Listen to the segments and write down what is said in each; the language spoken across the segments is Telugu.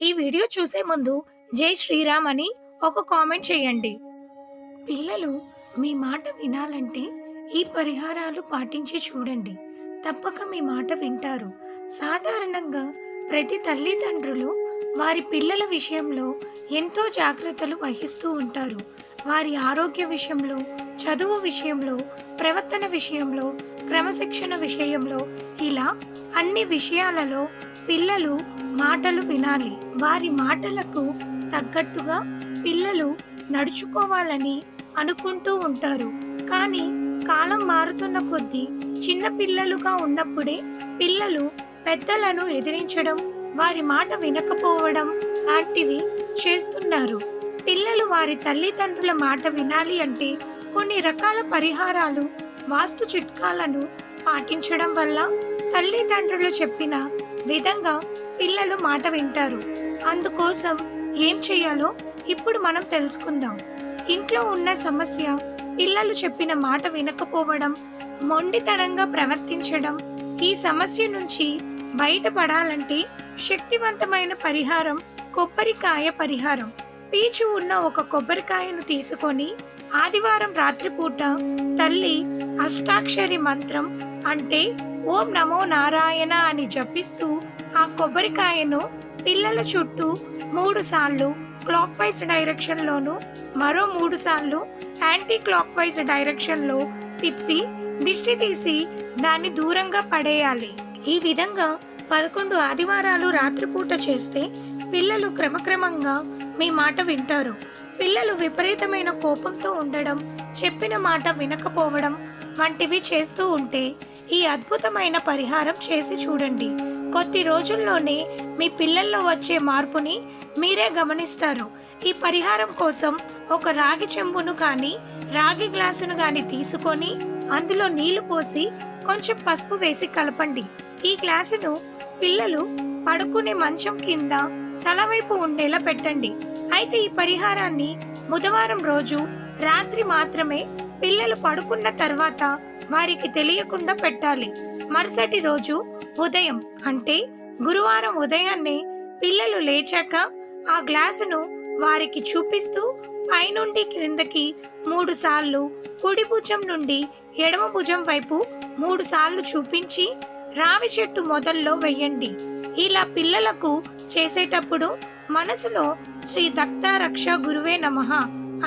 ఈ వీడియో చూసే ముందు జై శ్రీరామ్ అని ఒక కామెంట్ చేయండి. పిల్లలు మీ మాట వినాలంటే ఈ పరిహారాలు పాటించి చూడండి. తప్పక మీ మాట వింటారు. సాధారణంగా ప్రతి తల్లిదండ్రులు వారి పిల్లల విషయంలో ఎంతో జాగ్రత్తలు వహిస్తూ ఉంటారు. వారి ఆరోగ్య విషయంలో చదువు విషయంలో ప్రవర్తన విషయంలో క్రమశిక్షణ విషయంలో ఇలా అన్ని విషయాలలో పిల్లలు మాటలు వినాలి. వారి మాటలకు తగ్గట్టుగా పిల్లలు నడుచుకోవాలని అనుకుంటూ ఉంటారు. కానీ కాలం మారుతున్న కొద్దీ చిన్న పిల్లలుగా ఉన్నప్పుడే పిల్లలు పెద్దలను ఎదిరించడం వారి మాట వినకపోవడం లాంటివి చేస్తున్నారు. పిల్లలు వారి తల్లిదండ్రుల మాట వినాలి అంటే కొన్ని రకాల పరిహారాలు వాస్తు చిట్కాలను పాటించడం వల్ల తల్లిదండ్రులు చెప్పిన విధంగా పిల్లలు మాట వింటారు. అందుకోసం ఏం చేయాలో ఇప్పుడు మనం తెలుసుకుందాం. ఇంట్లో ఉన్న సమస్య పిల్లలు చెప్పిన మాట వినకపోవడం మొండితనంగా ప్రవర్తించడం ఈ సమస్య నుంచి బయటపడాలంటే శక్తివంతమైన పరిహారం కొబ్బరికాయ పరిహారం. పీచు ఉన్న ఒక కొబ్బరికాయను తీసుకొని ఆదివారం రాత్రిపూట తల్లి అష్టాక్షరి మంత్రం అంటే ఓం నమో నారాయణ అని జపిస్తూ ఆ కొబ్బరికాయను పిల్లల చుట్టూ మూడు సార్లు క్లాక్ వైజ్ డైరెక్షన్లోను మరో మూడు సార్లు యాంటీ క్లాక్ వైజ్ డైరెక్షన్లో తిప్పి దిష్టి తీసి దాన్ని దూరంగా పడేయాలి. ఈ విధంగా పదకొండు ఆదివారాలు రాత్రిపూట చేస్తే పిల్లలు క్రమక్రమంగా మీ మాట వింటారు. పిల్లలు విపరీతమైన కోపంతో ఉండడం చెప్పిన మాట వినకపోవడం వంటివి చేస్తూ ఉంటే ఈ అద్భుతమైన పరిహారం చేసి చూడండి. కొద్ది రోజుల్లోనే మీ పిల్లల్లో వచ్చే మార్పుని మీరే గమనిస్తారు. ఈ పరిహారం కోసం ఒక రాగి చెంబును కానీ రాగి గ్లాసును కానీ తీసుకొని అందులో నీళ్ళు పోసి కొంచెం పసుపు వేసి కలపండి. ఈ గ్లాసును పిల్లలు పడుకునే మంచం కింద తలవైపు ఉండేలా పెట్టండి. అయితే ఈ పరిహారాన్ని బుధవారం రోజు రాత్రి మాత్రమే పిల్లలు పడుకున్న తర్వాత వారికి తెలియకుండా పెట్టాలి. మరుసటి రోజు ఉదయం అంటే గురువారం ఉదయాన్నే పిల్లలు లేచాక ఆ గ్లాసును వారికి చూపిస్తూ పైనుండి క్రిందకి మూడు సార్లు కుడి భుజం నుండి ఎడమ భుజం వైపు మూడు సార్లు చూపించి రావి చెట్టు మొదల్లో వెయ్యండి ఇలా పిల్లలకు చేసేటప్పుడు మనసులో శ్రీ దత్త రక్ష గురువే నమః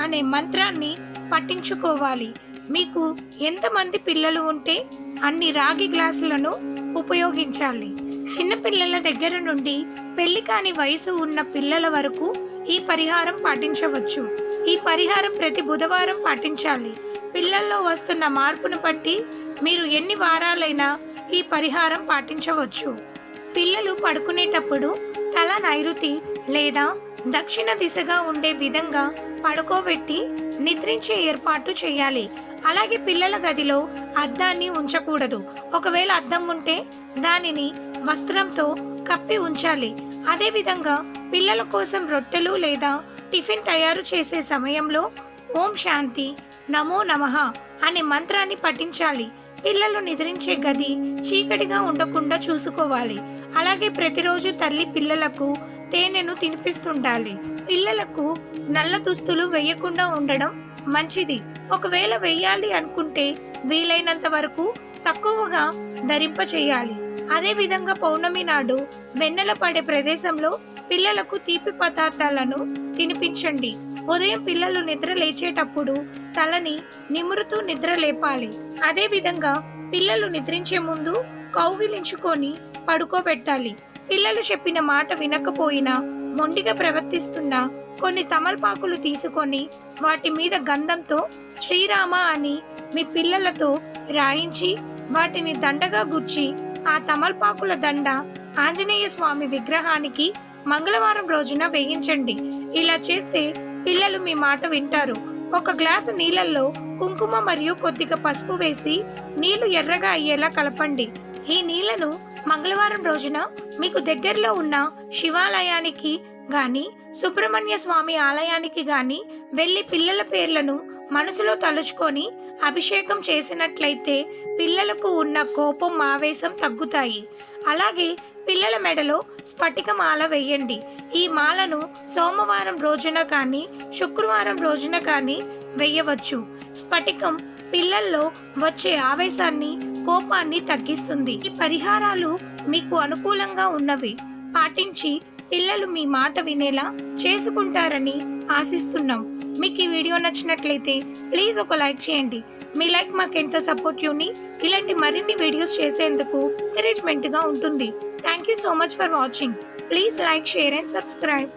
అనే మంత్రాన్ని పఠించుకోవాలి. మీకు ఎంతమంది పిల్లలు ఉంటే అన్ని రాగి గ్లాసులను ఉపయోగించాలి. చిన్నపిల్లల దగ్గర నుండి పెళ్ళి కాని వయసు ఉన్న పిల్లల వరకు ఈ పరిహారం పాటించవచ్చు. ఈ పరిహారం ప్రతి బుధవారం పాటించాలి. పిల్లల్లో వస్తున్న మార్పును బట్టి మీరు ఎన్ని వారాలైనా ఈ పరిహారం పాటించవచ్చు. పిల్లలు పడుకునేటప్పుడు తల నైరుతి లేదా దక్షిణ దిశగా ఉండే విధంగా పడుకోబెట్టి నిద్రించే ఏర్పాటు చేయాలి. అలాగే పిల్లల గదిలో అద్దాన్ని ఉంచకూడదు. ఒకవేళ అద్దం ఉంటే దానిని వస్త్రంతో కప్పి ఉంచాలి. అదేవిధంగా పిల్లల కోసం రొట్టెలు లేదా టిఫిన్ తయారు చేసే సమయంలో ఓం శాంతి నమో నమః అనే మంత్రాన్ని పఠించాలి. పిల్లలు నిద్రించే గది చీకటిగా ఉండకుండా చూసుకోవాలి. అలాగే ప్రతిరోజు తల్లి పిల్లలకు తేనెను తినిపిస్తుండాలి. పిల్లలకు నల్ల దుస్తులు వేయకుండా ఉండడం మంచిది. ఒకవేళ వేయాలి అనుకుంటే వీలైనంత వరకు తక్కువగా ధరింప చేయాలి అదే విధంగా పౌర్ణమి నాడు వెన్నెల పడే ప్రదేశంలో పిల్లలకు తీపి పదార్థాలను తినిపించండి. ఉదయం పిల్లలు నిద్ర లేచేటప్పుడు తలని నిమురుతూ నిద్ర లేపాలి. అదే విధంగా పిల్లలు నిద్రించే ముందు కౌగిలించుకొని పడుకోబెట్టాలి. పిల్లలు చెప్పిన మాట వినకపోయినా మొండిగా ప్రవర్తిస్తున్న కొన్ని తమలపాకులు తీసుకొని వాటి మీద గంధంతో శ్రీరామ అని మీ పిల్లలతో రాయించి వాటిని దండగా గుచ్చి ఆ తమల్పాకుల దండ ఆంజనేయ స్వామి విగ్రహానికి మంగళవారం రోజున వేయించండి. ఇలా చేస్తే పిల్లలు మీ మాట వింటారు. ఒక గ్లాసు నీళ్ళల్లో కుంకుమ మరియు కొద్దిగా పసుపు వేసి నీళ్ళు ఎర్రగా అయ్యేలా కలపండి. ఈ నీళ్ళను మంగళవారం రోజున మీకు దగ్గరలో ఉన్న శివాలయానికి గాని సుబ్రహ్మణ్య స్వామి ఆలయానికి గాని వెళ్ళి పిల్లల పేర్లను మనసులో తలుచుకొని అభిషేకం చేసినట్లయితే పిల్లలకు ఉన్న కోపం ఆవేశం తగ్గుతాయి. అలాగే పిల్లల మెడలో స్ఫటిక మాల వేయండి. ఈ మాలను సోమవారం రోజున కానీ శుక్రవారం రోజున కానీ వేయవచ్చు. స్ఫటికం పిల్లల్లో వచ్చే ఆవేశాన్ని కోపాన్ని తగ్గిస్తుంది. ఈ పరిహారాలు మీకు అనుకూలంగా ఉన్నవి. పాటించి పిల్లలు మీ మాట వినేలా చేసుకుంటారని ఆశిస్తున్నాం. మీకు ఈ వీడియో నచ్చినట్లయితే ప్లీజ్ ఒక లైక్ చేయండి. మీ లైక్ మాకు ఎంతో సపోర్టివ్ని ఇలాంటి మరిన్ని వీడియోస్ చేసేందుకు ఎంకరేజ్మెంట్గా ఉంటుంది. Thank you so much for watching please like share and subscribe